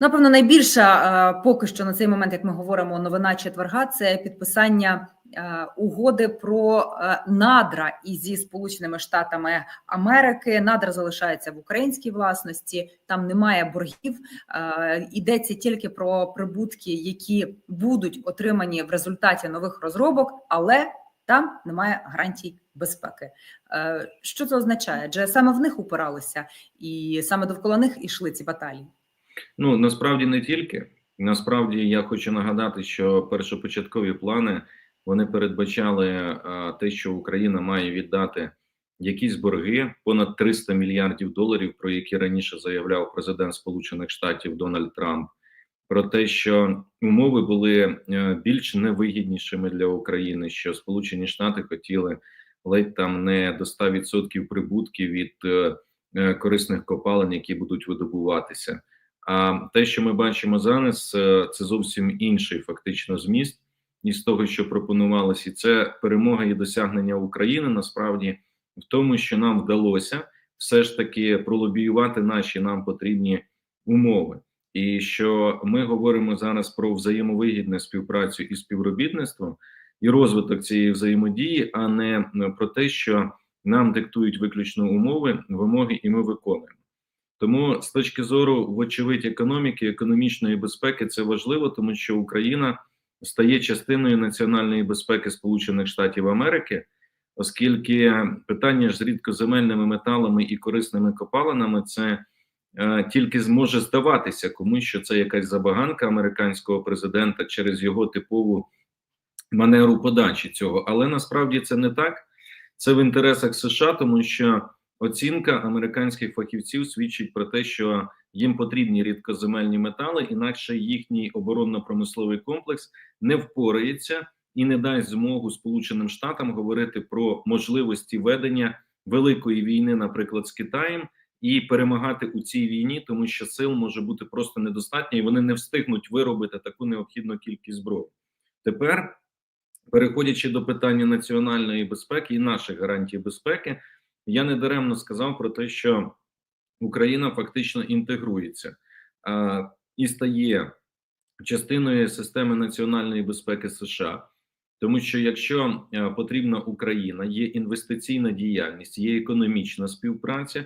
Напевно, найбільша е, поки що на цей момент, як ми говоримо, новина четверга це підписання е, угоди про е, надра і зі Сполученими Штатами Америки. Надра залишається в українській власності, там немає боргів. Йдеться тільки про прибутки, які будуть отримані в результаті нових розробок, але там немає гарантій безпеки. Що це означає? Адже саме в них упиралися, і саме довкола них ішли ці баталії. Ну насправді не тільки. Насправді я хочу нагадати, що першопочаткові плани вони передбачали а, те, що Україна має віддати якісь борги понад 300 мільярдів доларів, про які раніше заявляв президент Сполучених Штатів Дональд Трамп. Про те, що умови були е, більш невигіднішими для України, що Сполучені Штати хотіли ледь там не до 100% прибутків від е, е, корисних копалин, які будуть видобуватися. А те, що ми бачимо зараз, е, це зовсім інший фактично зміст із того, що пропонувалося, і це перемога і досягнення України насправді в тому, що нам вдалося все ж таки пролобіювати наші нам потрібні умови, і що ми говоримо зараз про взаємовигідне співпрацю і співробітництво і розвиток цієї взаємодії, а не про те, що нам диктують виключно умови, вимоги, і ми виконуємо. Тому з точки зору, вочевидь, економіки, економічної безпеки, це важливо, тому що Україна стає частиною національної безпеки Сполучених Штатів Америки, оскільки питання ж з рідкоземельними металами і корисними копалинами це е, тільки зможе здаватися комусь, що це якась забаганка американського президента через його типову манеру подачі цього, але насправді це не так. Це в інтересах США, тому що. Оцінка американських фахівців свідчить про те, що їм потрібні рідкоземельні метали, інакше їхній оборонно-промисловий комплекс не впорається і не дасть змогу Сполученим Штатам говорити про можливості ведення великої війни, наприклад, з Китаєм, і перемагати у цій війні, тому що сил може бути просто недостатньо, і вони не встигнуть виробити таку необхідну кількість зброї. Тепер, переходячи до питання національної безпеки і наших гарантій безпеки. Я не даремно сказав про те, що Україна фактично інтегрується а, і стає частиною системи національної безпеки США, тому що якщо потрібна Україна, є інвестиційна діяльність, є економічна співпраця,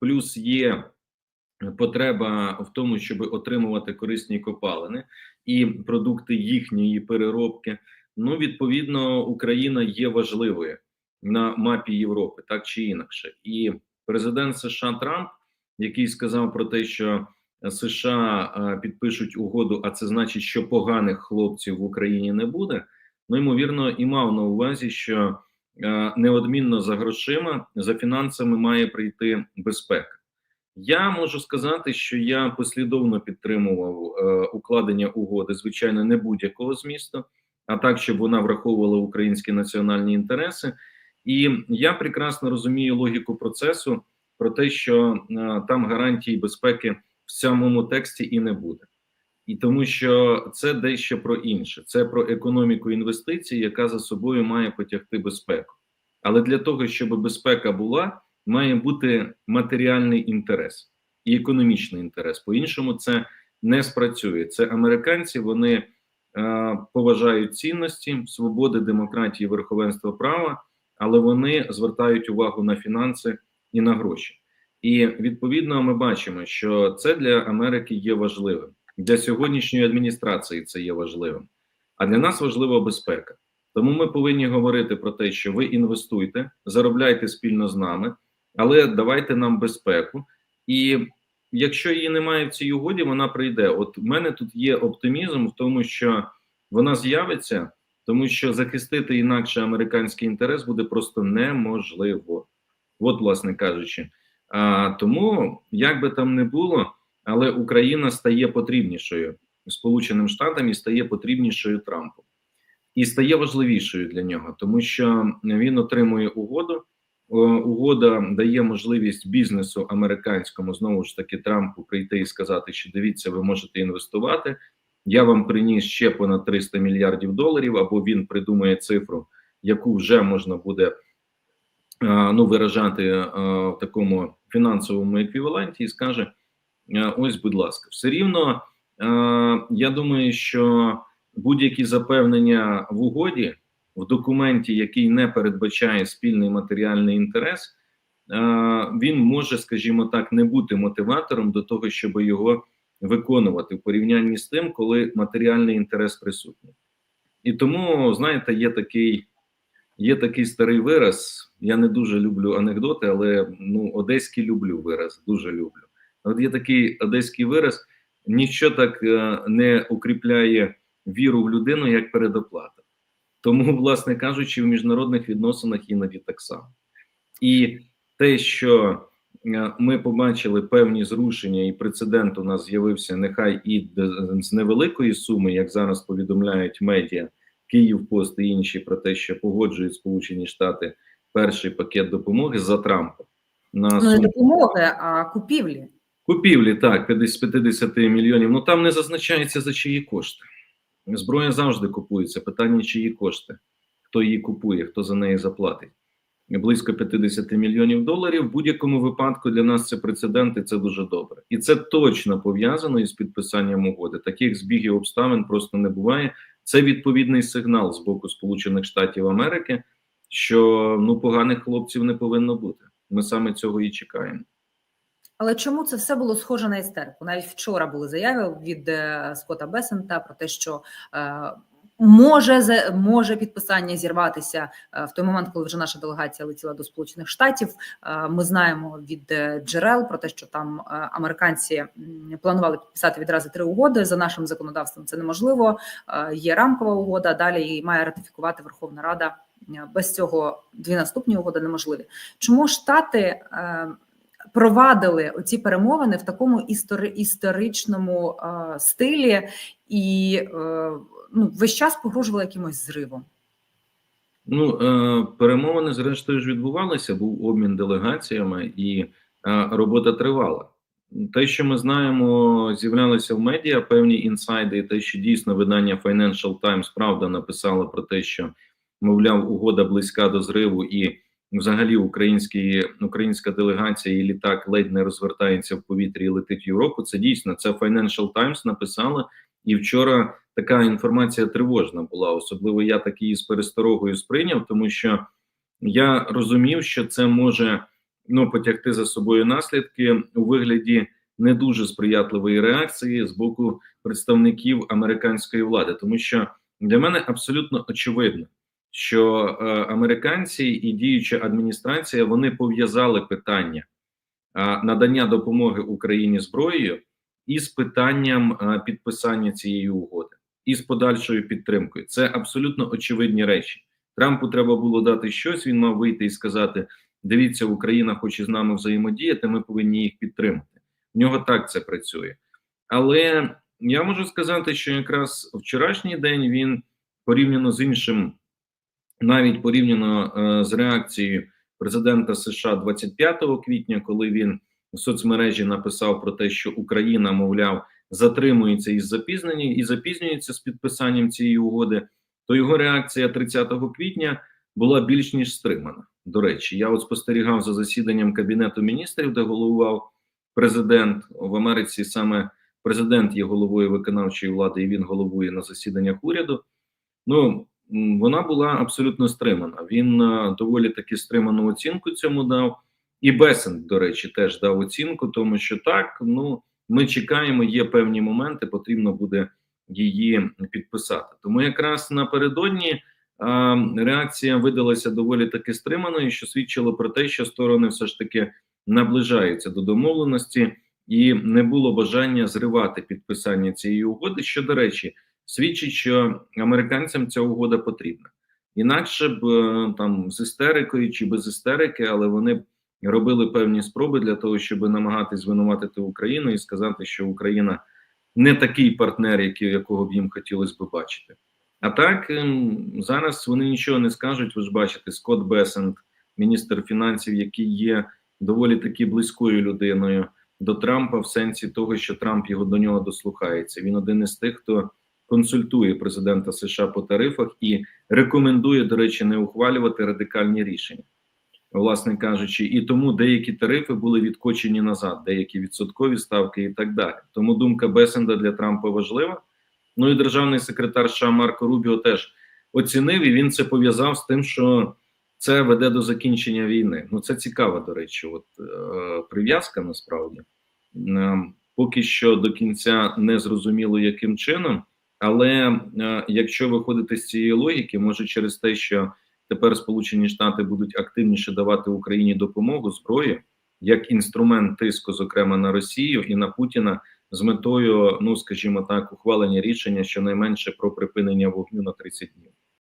плюс є потреба в тому, щоб отримувати корисні копалини і продукти їхньої переробки. Ну, відповідно, Україна є важливою на мапі Європи, так чи інакше, і президент США Трамп, який сказав про те, що США підпишуть угоду, а це значить, що поганих хлопців в Україні не буде. Ну ймовірно, і мав на увазі, що неодмінно за грошима за фінансами має прийти безпека. Я можу сказати, що я послідовно підтримував е, укладення угоди, звичайно, не будь-якого змісту, а так, щоб вона враховувала українські національні інтереси. І я прекрасно розумію логіку процесу про те, що е, там гарантії безпеки в самому тексті і не буде, і тому що це дещо про інше, це про економіку інвестицій, яка за собою має потягти безпеку. Але для того, щоб безпека була, має бути матеріальний інтерес і економічний інтерес. По іншому це не спрацює. Це американці, вони е, поважають цінності свободи, демократії, верховенства права але вони звертають увагу на фінанси і на гроші. І відповідно ми бачимо, що це для Америки є важливим для сьогоднішньої адміністрації. Це є важливим, а для нас важлива безпека. Тому ми повинні говорити про те, що ви інвестуйте, заробляйте спільно з нами, але давайте нам безпеку. І якщо її немає в цій угоді, вона прийде. От у мене тут є оптимізм в тому, що вона з'явиться тому що захистити інакше американський інтерес буде просто неможливо, от, власне кажучи. А тому, як би там не було, але Україна стає потрібнішою Сполученим Штатам і стає потрібнішою Трампу, і стає важливішою для нього, тому що він отримує угоду. Угода дає можливість бізнесу американському знову ж таки Трампу прийти і сказати, що дивіться, ви можете інвестувати. Я вам приніс ще понад 300 мільярдів доларів, або він придумає цифру, яку вже можна буде ну виражати в такому фінансовому еквіваленті, і скаже: ось, будь ласка, все рівно я думаю, що будь-які запевнення в угоді в документі, який не передбачає спільний матеріальний інтерес, е, він може, скажімо так, не бути мотиватором до того, щоб його виконувати в порівнянні з тим, коли матеріальний інтерес присутній. І тому, знаєте, є такий є такий старий вираз. Я не дуже люблю анекдоти, але ну, одеський люблю вираз, дуже люблю. От є такий одеський вираз: ніщо так е, не укріпляє віру в людину, як передоплата. Тому, власне кажучи, в міжнародних відносинах іноді так само. І те, що ми побачили певні зрушення, і прецедент у нас з'явився нехай і з невеликої суми, як зараз повідомляють медіа, Київ Пост і інші про те, що погоджують Сполучені Штати перший пакет допомоги за Трампа на Ну, не допомоги, а купівлі. купівлі. Так, 50 50 мільйонів. Ну там не зазначається за чиї кошти. Зброя завжди купується. Питання, чиї кошти, хто її купує, хто за неї заплатить. Близько 50 мільйонів доларів. В будь-якому випадку для нас це прецедент, і це дуже добре. І це точно пов'язано із підписанням угоди. Таких збігів обставин просто не буває. Це відповідний сигнал з боку Сполучених Штатів Америки, що ну поганих хлопців не повинно бути. Ми саме цього і чекаємо. Але чому це все було схоже на істерику? Навіть вчора були заяви від е, Скотта Бесента про те, що е, може може підписання зірватися е, в той момент, коли вже наша делегація летіла до Сполучених Штатів. Е, Ми знаємо від е, джерел про те, що там американці планували підписати відразу три угоди. За нашим законодавством це неможливо. Є рамкова угода. Далі її має ратифікувати Верховна Рада. Без цього дві наступні угоди неможливі. Чому штати? Провадили оці перемовини в такому історичному стилі і е, ну, весь час погрожували якимось зривом. Ну, е, перемовини зрештою ж відбувалися, був обмін делегаціями, і е, робота тривала. Те, що ми знаємо, з'являлися в медіа певні інсайди, і те, що дійсно видання Financial Times правда написало про те, що мовляв, угода близька до зриву, і взагалі українські українська делегація і літак ледь не розвертається в повітрі і летить в Європу. Це дійсно це Financial Times написали, і вчора така інформація тривожна була. Особливо я так її з пересторогою сприйняв, тому що я розумів, що це може ну потягти за собою наслідки у вигляді не дуже сприятливої реакції з боку представників американської влади, тому що для мене абсолютно очевидно, що е, американці і діюча адміністрація вони пов'язали питання е, надання допомоги Україні зброєю із питанням е, підписання цієї угоди і з подальшою підтримкою. Це абсолютно очевидні речі. Трампу треба було дати щось. Він мав вийти і сказати: дивіться, Україна хоче з нами взаємодіяти. Ми повинні їх підтримати. В нього так це працює. Але я можу сказати, що якраз вчорашній день він порівняно з іншим, навіть порівняно е, з реакцією президента США 25 квітня, коли він в соцмережі написав про те, що Україна, мовляв, затримується із запізнення і запізнюється з підписанням цієї угоди, то його реакція 30 квітня була більш ніж стримана. До речі, я от спостерігав за засіданням кабінету міністрів, де головував президент в Америці. Саме президент є головою виконавчої влади, і він головує на засіданнях уряду. Ну вона була абсолютно стримана. Він е, доволі таки стриману оцінку цьому дав. І Бесен, до речі, теж дав оцінку, тому що так, ну ми чекаємо, є певні моменти, потрібно буде її підписати. Тому якраз напередодні а, реакція видалася доволі таки стриманою, що свідчило про те, що сторони все ж таки наближаються до домовленості, і не було бажання зривати підписання цієї угоди. Що до речі, свідчить, що американцям ця угода потрібна. Інакше б е, там з істерикою чи без істерики, але вони робили певні спроби для того, щоб намагатись звинуватити Україну і сказати, що Україна не такий партнер, якого б їм хотілося б бачити. А так ем, зараз вони нічого не скажуть. Ви ж бачите, Скотт Бесент, міністр фінансів, який є доволі таки близькою людиною до Трампа, в сенсі того, що Трамп його до нього дослухається. Він один із тих, хто консультує президента США по тарифах і рекомендує, до речі, не ухвалювати радикальні рішення. власне кажучи, і тому деякі тарифи були відкочені назад, деякі відсоткові ставки і так далі. Тому думка Бесенда для Трампа важлива. Ну і державний секретар США Марко Рубіо теж оцінив, і він це пов'язав з тим, що це веде до закінчення війни. Ну це цікава, до речі, от е, прив'язка насправді. Поки що до кінця не зрозуміло, яким чином, але е, якщо виходити з цієї логіки, може через те, що тепер Сполучені Штати будуть активніше давати Україні допомогу зброю як інструмент тиску, зокрема на Росію і на Путіна, з метою, ну скажімо так, ухвалення рішення щонайменше про припинення вогню на 30 днів.